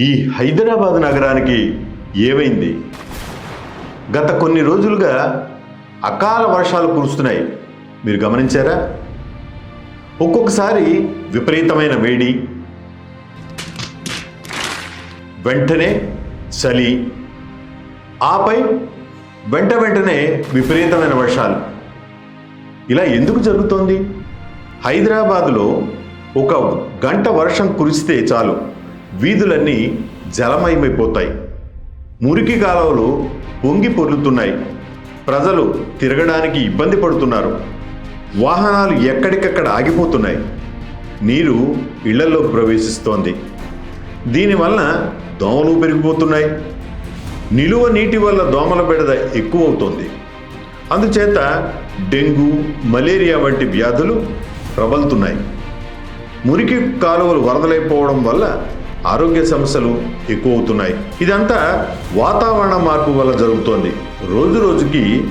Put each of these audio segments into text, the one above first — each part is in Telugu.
ఈ హైదరాబాద్ నగరానికి ఏమైంది? గత కొన్ని రోజులుగా అకాల వర్షాలు కురుస్తున్నాయి. మీరు గమనించారా? ఒక్కొక్కసారి విపరీతమైన వేడి వెంటనే చలి ఆపై వెంట వెంటనే విపరీతమైన వర్షాలు. ఇలా ఎందుకు జరుగుతోంది? హైదరాబాదులో ఒక గంట వర్షం కురిస్తే చాలు. వీధులన్నీ జలమయమైపోతాయి. మురికి కాలువలు పొంగి పొర్లుతున్నాయి. ప్రజలు తిరగడానికి ఇబ్బంది పడుతున్నారు. వాహనాలు ఎక్కడికక్కడ ఆగిపోతున్నాయి. నీరు ఇళ్ళలోకి ప్రవేశిస్తోంది. దీనివల్ల దోమలు పెరిగిపోతున్నాయి. నిలువ నీటి వల్ల దోమల బెడద ఎక్కువవుతోంది. అందుచేత డెంగ్యూ మలేరియా వంటి వ్యాధులు ప్రబలుతున్నాయి. మురికి కాలువలు వరదలైపోవడం వల్ల ఆరోగ్య సమస్యలు ఎక్కువ అవుతున్నాయి ఇదంతా వాతావరణ మార్పు వల్ల జరుగుతోంది. రోజు రోజుకి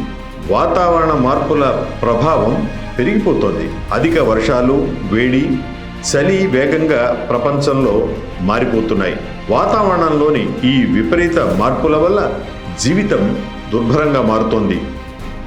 వాతావరణ మార్పుల ప్రభావం పెరిగిపోతోంది. అధిక వర్షాలు వేడి చలి వేగంగా ప్రపంచంలో మారిపోతున్నాయి. వాతావరణంలోని ఈ విపరీత మార్పుల వల్ల జీవితం దుర్భరంగా మారుతోంది.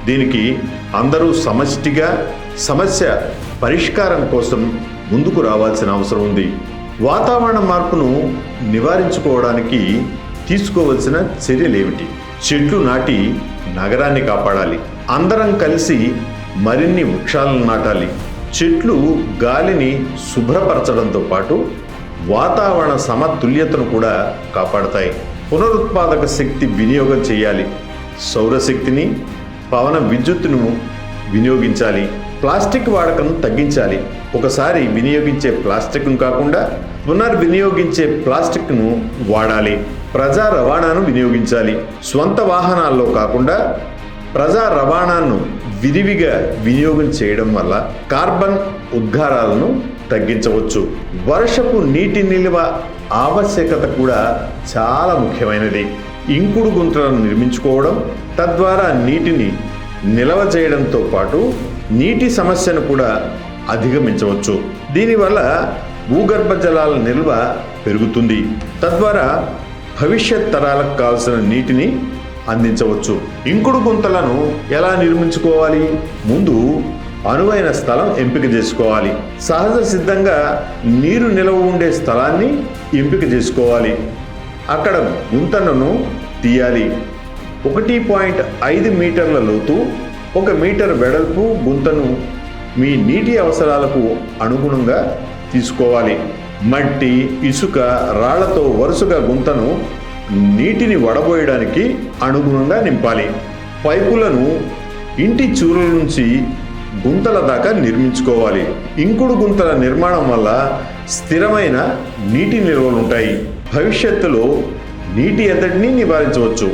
దీనికి అందరూ సమష్టిగా సమస్య పరిష్కారం కోసం ముందుకు రావాల్సిన అవసరం ఉంది. వాతావరణ మార్పును నివారించుకోవడానికి తీసుకోవలసిన చర్యలేమిటి? చెట్లు నాటి నగరాన్ని కాపాడాలి. అందరం కలిసి మరిన్ని వృక్షాలను నాటాలి. చెట్లు గాలిని శుభ్రపరచడంతో పాటు వాతావరణ సమతుల్యతను కూడా కాపాడతాయి. పునరుత్పాదక శక్తి వినియోగం చేయాలి. సౌరశక్తిని పవన విద్యుత్తును వినియోగించాలి. ప్లాస్టిక్ వాడకం తగ్గించాలి. ఒకసారి వినియోగించే ప్లాస్టిక్ను కాకుండా పునర్వినియోగించే ప్లాస్టిక్ను వాడాలి. ప్రజా రవాణాను వినియోగించాలి. స్వంత వాహనాల్లో కాకుండా ప్రజా రవాణాను విరివిగా వినియోగం చేయడం వల్ల కార్బన్ ఉద్గారాలను తగ్గించవచ్చు. వర్షపు నీటి నిల్వ ఆవశ్యకత కూడా చాలా ముఖ్యమైనది. ఇంకుడు గుంతలను నిర్మించుకోవడం తద్వారా నీటిని నిల్వ చేయడంతో పాటు నీటి సమస్యను కూడా అధిగమించవచ్చు. దీనివల్ల భూగర్భ జలాల నిల్వ పెరుగుతుంది. తద్వారా భవిష్యత్ తరాలకు కావలసిన నీటిని అందించవచ్చు. ఇంకుడు గుంతలను ఎలా నిర్మించుకోవాలి? ముందు అనువైన స్థలం ఎంపిక చేసుకోవాలి. సహజ సిద్ధంగా నీరు నిలవ ఉండే స్థలాన్ని ఎంపిక చేసుకోవాలి. అక్కడ గుంతలను తీయాలి. ఒకటి పాయింట్ ఐదు మీటర్ల లోతు ఒక మీటర్ వెడల్పు గుంతను మీ నీటి అవసరాలకు అనుగుణంగా తీసుకోవాలి. మట్టి ఇసుక రాళ్ళతో వరుసగా గుంతను నీటిని వడబోయడానికి అనుగుణంగా నింపాలి. పైపులను ఇంటి చూరుల నుంచి గుంతల దాకా నిర్మించుకోవాలి. ఇంకుడు గుంతల నిర్మాణం వల్ల స్థిరమైన నీటి నిల్వలు ఉంటాయి. భవిష్యత్తులో నీటి ఎద్దడిని నివారించవచ్చు.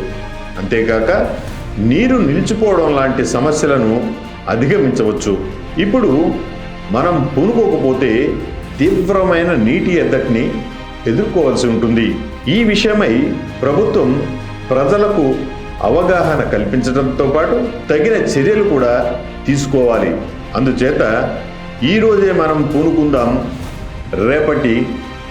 అంతేకాక నీరు నిలిచిపోవడం లాంటి సమస్యలను అధిగమించవచ్చు. ఇప్పుడు మనం పూనుకోకపోతే తీవ్రమైన నీటి ఎద్దటిని ఎదుర్కోవాల్సి ఉంటుంది. ఈ విషయమై ప్రభుత్వం ప్రజలకు అవగాహన కల్పించడంతో పాటు తగిన చర్యలు కూడా తీసుకోవాలి. అందుచేత ఈరోజే మనం పూనుకుందాం రేపటి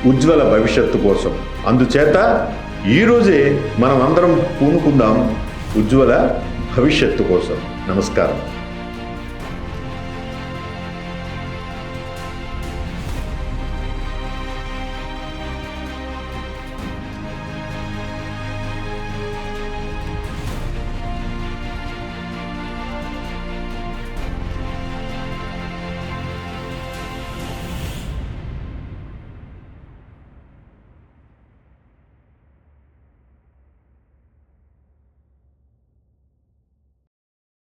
ఉజ్వల భవిష్యత్తు కోసం. అందుచేత ఈరోజే మనం అందరం పూనుకుందాం ఉజ్వల భవిష్యత్తు కోసం. నమస్కారం.